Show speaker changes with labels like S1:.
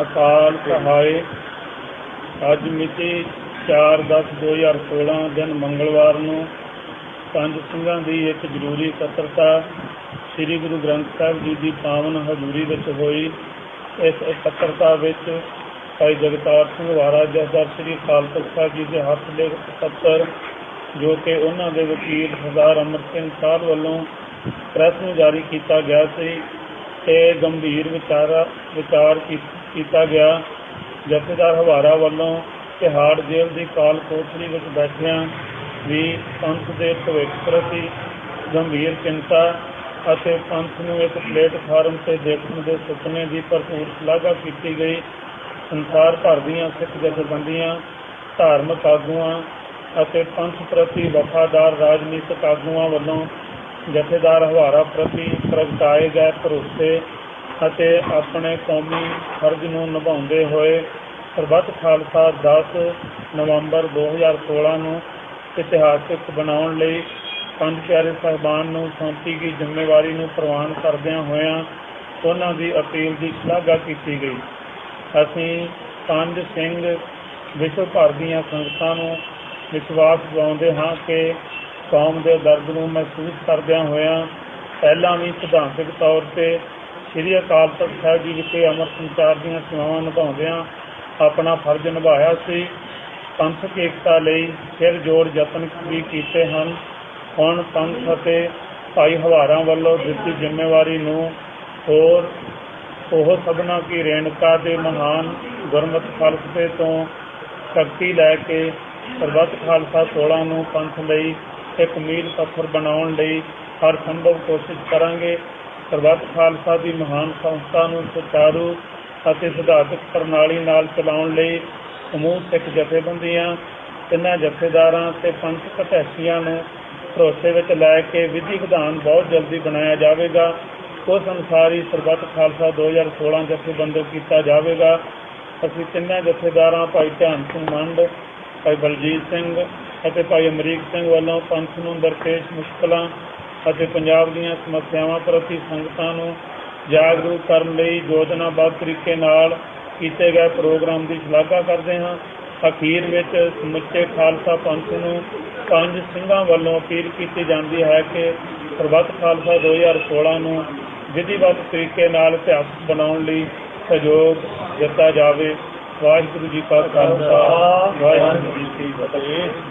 S1: ਅਕਾਲ ਸਹਾਇ। ਅੱਜ ਮਿਤੀ 4/10/2016 ਦਿਨ ਮੰਗਲਵਾਰ ਨੂੰ ਪੰਜ ਸਿੰਘਾਂ ਦੀ ਇੱਕ ਜ਼ਰੂਰੀ ਇਕੱਤਰਤਾ ਸ੍ਰੀ ਗੁਰੂ ਗ੍ਰੰਥ ਸਾਹਿਬ ਜੀ ਦੀ ਪਾਵਨ ਹਜ਼ੂਰੀ ਵਿੱਚ ਹੋਈ। ਇਸ ਇਕੱਤਰਤਾ ਵਿੱਚ ਭਾਈ ਜਗਤਾਰ ਸਿੰਘ ਵਾਰਾ ਜਥੇਦਾਰ ਸ੍ਰੀ ਅਕਾਲ ਤਖਤ ਸਾਹਿਬ ਜੀ ਦੇ ਹੱਥ ਦੇ ਪੱਤਰ, ਜੋ ਕਿ ਉਹਨਾਂ ਦੇ ਵਕੀਲ ਸਰਦਾਰ ਅਮਰ ਸਿੰਘ ਸਾਹਿਬ ਵੱਲੋਂ ਪ੍ਰੈਸ ਨੂੰ ਜਾਰੀ ਕੀਤਾ ਗਿਆ ਸੀ। ਤੇ ਗੰਭੀਰ ਵਿਚਾਰਾ, ਵਿਚਾਰ ਕੀ- ਕੀਤਾ ਗਿਆ। ਜਥੇਦਾਰ ਹਵਾਰਾ ਵੱਲੋਂ ਤਿਹਾੜ ਜੇਲ੍ਹ ਦੀ ਕਾਲ ਕੋਠੜੀ ਵਿੱਚ ਬੈਠਿਆਂ ਵੀ ਪੰਥ ਦੇ ਭਵਿੱਖ ਪ੍ਰਤੀ ਗੰਭੀਰ ਚਿੰਤਾ ਅਤੇ ਪੰਥ ਨੂੰ ਇੱਕ ਪਲੇਟਫਾਰਮ ਤੇ ਦੇਖਣ ਦੇ ਸੁਪਨੇ ਦੀ ਭਰਪੂਰ ਸ਼ਲਾਘਾ ਕੀਤੀ ਗਈ। ਸੰਸਾਰ ਭਰ ਦੀਆਂ ਸਿੱਖ ਜਥੇਬੰਦੀਆਂ, ਧਾਰਮਿਕ ਆਗੂਆਂ ਅਤੇ ਪੰਥ ਪ੍ਰਤੀ ਵਫਾਦਾਰ ਰਾਜਨੀਤਿਕ ਆਗੂਆਂ ਵੱਲੋਂ ਜਥੇਦਾਰ ਹਵਾਰਾ ਪ੍ਰਤੀ ਪ੍ਰਗਟਾਏ ਗਏ ਭਰੋਸੇ ਅਤੇ ਆਪਣੇ ਕੌਮੀ ਫਰਜ਼ ਨੂੰ ਨਿਭਾਉਂਦੇ ਹੋਏ ਸਰਬੱਤ ਖਾਲਸਾ 10 ਨਵੰਬਰ 2016 ਨੂੰ ਇਤਿਹਾਸਕ ਬਣਾਉਣ ਲਈ ਪੰਜ ਪਿਆਰੇ ਸਾਹਿਬਾਨ ਨੂੰ ਸੌਂਪੀ ਗਈ ਜ਼ਿੰਮੇਵਾਰੀ ਨੂੰ ਪ੍ਰਵਾਨ ਕਰਦਿਆਂ ਹੋਇਆਂ ਉਹਨਾਂ ਦੀ ਅਪੀਲ ਦੀ ਸ਼ਲਾਘਾ ਕੀਤੀ ਗਈ। ਅਸੀਂ ਪੰਜ ਸਿੰਘ ਵਿਸ਼ਵ ਭਰ ਦੀਆਂ ਸੰਗਤਾਂ ਨੂੰ ਵਿਸ਼ਵਾਸ ਦਿਵਾਉਂਦੇ ਹਾਂ ਕਿ ਕੌਮ ਦੇ ਦਰਦ ਨੂੰ ਮਹਿਸੂਸ ਕਰਦਿਆਂ ਹੋਇਆਂ ਪਹਿਲਾਂ ਵੀ ਸਿਧਾਂਤਕ ਤੌਰ ਤੇ ਸ੍ਰੀ ਅਕਾਲ ਤਖਤ ਸਾਹਿਬ ਜੀ ਵਿਖੇ ਅਮਰ ਸੰਚਾਰ ਦੀਆਂ ਸੇਵਾਵਾਂ ਨਿਭਾਉਂਦਿਆਂ ਆਪਣਾ ਫਰਜ਼ ਨਿਭਾਇਆ ਸੀ ਪੰਥਕ ਏਕਤਾ ਲਈ ਸਿਰ ਜੋੜ ਯਤਨ ਵੀ ਕੀਤੇ ਹਨ। ਹੁਣ ਪੰਥ ਅਤੇ ਭਾਈ ਹਵਾਰਾਂ ਵੱਲੋਂ ਦਿੱਤੀ ਜ਼ਿੰਮੇਵਾਰੀ ਨੂੰ ਹੋਰ, ਉਹ ਸਭਨਾ ਕੀ ਰੇਣਕਾ ਦੇ ਮਹਾਨ ਗੁਰਮਤਿ ਫਲਸਫੇ ਤੋਂ ਸ਼ਕਤੀ ਲੈ ਕੇ ਸਰਬੱਤ ਖਾਲਸਾ 16 ਨੂੰ ਪੰਥ ਲਈ ਇੱਕ ਮੀਲ ਪੱਥਰ ਬਣਾਉਣ ਲਈ ਹਰ ਸੰਭਵ ਕੋਸ਼ਿਸ਼ ਕਰਾਂਗੇ। ਸਰਬੱਤ ਖਾਲਸਾ ਦੀ ਮਹਾਨ ਸੰਸਥਾ ਨੂੰ ਸੁਚਾਰੂ ਅਤੇ ਸਿਧਾਂਤਕ ਪ੍ਰਣਾਲੀ ਨਾਲ ਚਲਾਉਣ ਲਈ ਸਮੂਹ ਸਿੱਖ ਜਥੇਬੰਦੀਆਂ, ਤਿੰਨਾਂ ਜਥੇਦਾਰਾਂ ਤੇ ਪੰਥਕ ਅਧਿਆਸੀਆਂ ਨੂੰ ਭਰੋਸੇ ਵਿੱਚ ਲੈ ਕੇ ਵਿਧੀ ਵਿਧਾਨ ਬਹੁਤ ਜਲਦੀ ਬਣਾਇਆ ਜਾਵੇਗਾ। ਉਸ ਅਨੁਸਾਰ ਹੀ ਸਰਬੱਤ ਖਾਲਸਾ 2016 ਜਥੇਬੰਦੋ ਕੀਤਾ ਜਾਵੇਗਾ। ਅਸੀਂ ਤਿੰਨਾਂ ਜਥੇਦਾਰਾਂ ਭਾਈ ਧਿਆਨ ਸਿੰਘ ਮੰਡ, ਭਾਈ ਬਲਜੀਤ ਸਿੰਘ ਅਤੇ ਭਾਈ ਅਮਰੀਕ ਸਿੰਘ ਵੱਲੋਂ ਪੰਥ ਨੂੰ ਦਰਪੇਸ਼ ਮੁਸ਼ਕਲਾਂ ਅਤੇ ਪੰਜਾਬ ਦੀਆਂ ਸਮੱਸਿਆਵਾਂ ਪ੍ਰਤੀ ਸੰਗਤਾਂ ਨੂੰ ਜਾਗਰੂਕ ਕਰਨ ਲਈ ਯੋਜਨਾਬੱਧ ਤਰੀਕੇ ਨਾਲ ਕੀਤੇ ਗਏ ਪ੍ਰੋਗਰਾਮ ਦੀ ਸ਼ਲਾਘਾ ਕਰਦੇ ਹਾਂ। ਅਖੀਰ ਵਿੱਚ ਸਮੁੱਚੇ ਖਾਲਸਾ ਪੰਥ ਨੂੰ ਪੰਜ ਸਿੰਘਾਂ ਵੱਲੋਂ ਅਪੀਲ ਕੀਤੀ ਜਾਂਦੀ ਹੈ ਕਿ ਸਰਬੱਤ ਖਾਲਸਾ 2016 ਨੂੰ ਵਿਧੀਵਤ ਤਰੀਕੇ ਨਾਲ ਇਤਿਹਾਸ ਬਣਾਉਣ ਲਈ ਸਹਿਯੋਗ ਦਿੱਤਾ ਜਾਵੇ। ਵਾਹਿਗੁਰੂ ਜੀ ਕਾ ਖਾਲਸਾ, ਵਾਹਿਗੁਰੂ ਜੀ ਕੀ ਫਤਿਹ।